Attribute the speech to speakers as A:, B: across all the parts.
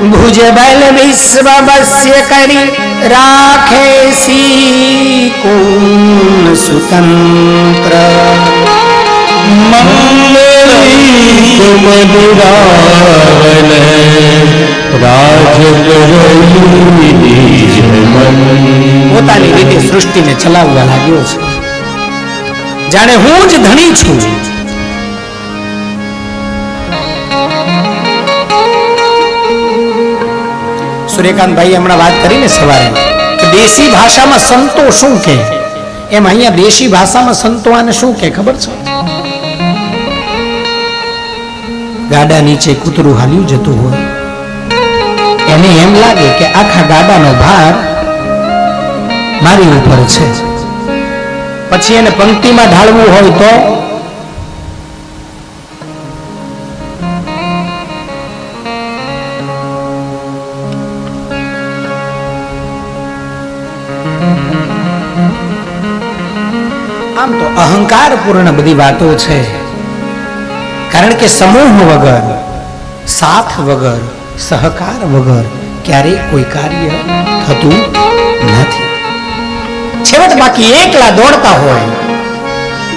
A: ભુજ બલ વિશ્વ વસ્ય કરી રાખે સી સુતંત્ર
B: મધુરાવન
A: પોતાની રીતે સૃષ્ટિને ચલાવવા લાગ્યો છે। જાણે હું જ ધણી છું। સૂર્યકાંતભાઈ હમણાં વાત કરીને સવારે દેશી ભાષામાં સંતો શું કે એમ અહીંયા દેશી ભાષામાં સંતો આને શું કે ખબર છે? ગાડા નીચે કૂતરું હાલ્યું જતું હોય. એને એમ લાગે કે આખા ગાડાનો ભાર મારી ઉપર છે. પછી એને પંક્તિમાં ઢાળવું હોય તો આમ તો અહંકાર પૂર્ણ બધી વાતો છે. કારણ કે સમૂહ વગર, સાથ વગર, સહકાર વગર ક્યારેય કોઈ કાર્ય થતું નથી. છેવટ બાકી એકલા દોડતા હોય,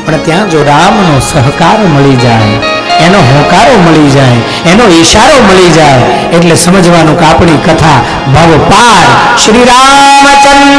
A: પણ ત્યાં જો રામનો સહકાર મળી જાય, એનો હોકારો મળી જાય, એનો ઈશારો મળી જાય, એટલે સમજવાનું કે આપણી કથા ભવ પાર શ્રી રામચંદ્ર